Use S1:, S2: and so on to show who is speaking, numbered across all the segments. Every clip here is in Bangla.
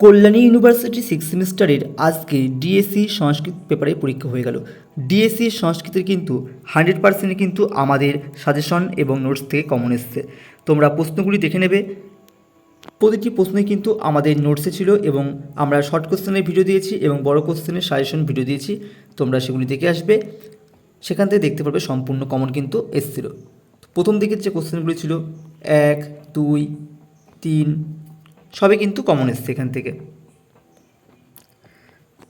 S1: কল্যাণী ইউনিভার্সিটি সিক্স সেমিস্টারের আজকে ডিএসসি সংস্কৃত পেপারে পরীক্ষা হয়ে গেল। ডিএসসি সংস্কৃতের কিন্তু হান্ড্রেড পার্সেন্ট কিন্তু আমাদের সাজেশন এবং নোটস থেকে কমন এসছে। তোমরা প্রশ্নগুলি দেখে নেবে। প্রতিটি প্রশ্নই কিন্তু আমাদের নোটসে ছিল এবং আমরা শর্ট কোশ্চেনের ভিডিও দিয়েছি এবং বড় কোশ্চেনের সাজেশন ভিডিও দিয়েছি। তোমরা সেগুলি দেখে আসবে। সেখান থেকে দেখতে পারবে সম্পূর্ণ কমন কিন্তু এসছিল। প্রথম দিকের যে কোশ্চেনগুলি ছিল, এক, দুই, তিন সবই কিন্তু কমন এসছে এখান থেকে।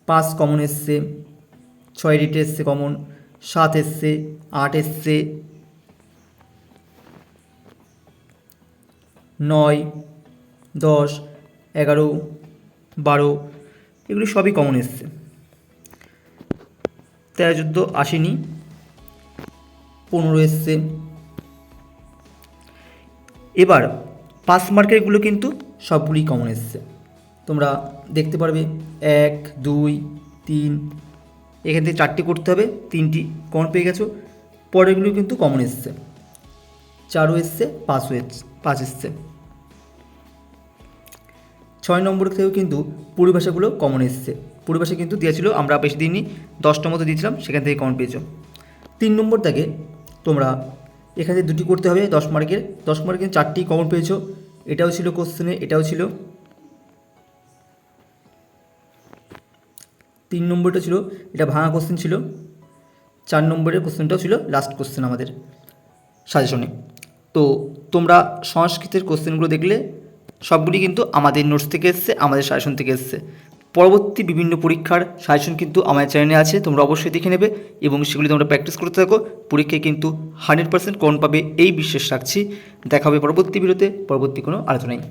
S1: পাঁচ কমন এসছে, ছয় রেটে এসছে কমন সাত এসছে, আট এসছে, নয়, দশ, এগারো, বারো, এগুলি সবই কমন এসছে। তেরো, চোদ্দ আসেনি পনেরো এসছে। এবার পাস মার্কেরগুলো কিন্তু সবগুলি কমন এসছে। তোমরা দেখতে পারবে, এক, দুই, তিন, এখান থেকে চারটি করতে হবে, তিনটি কমন পেয়ে গেছো। পরেরগুলো কিন্তু কমন এসছে। চারও এসছে, পাঁচও এসছে পাঁচ এসছে। ছয় নম্বর থেকেও কিন্তু পরিভাষাগুলো কমন এসছে। পরিভাষা কিন্তু দেওয়া ছিল আমরা বেশি দিনই দশটা মতো দিয়েছিলাম, সেখান থেকে কমন পেয়েছ। তিন নম্বর থেকে তোমরা এখানে দুটি করতে হবে, দশ মার্কের দশ মার্কের চারটি কমন পেয়েছ। এটাও ছিল কোশ্চেনে, এটাও ছিল। তিন নম্বরটা ছিল, এটা ভাঙা কোশ্চেন ছিল। চার নম্বরের কোশ্চেনটাও ছিল লাস্ট কোশ্চেন আমাদের সাজেশনে তো তোমরা সংস্কৃতের কোশ্চেনগুলো দেখলে সবগুলি কিন্তু আমাদের নোটস থেকে এসছে, আমাদের সাজেশন থেকে এসছে। পরবর্তী বিভিন্ন পরীক্ষার সাজেশন কিন্তু আমার চ্যানেলে আছে, তোমরা অবশ্যই দেখে নেবে এবং সেগুলি তোমরা প্র্যাকটিস করতে থাকো। পরীক্ষায় কিন্তু হান্ড্রেড পার্সেন্ট কোন পাবে, এই বিশ্বাস রাখছি। দেখা হবে পরবর্তী ভিডিওতে পরবর্তী কোনো আলোচনায়।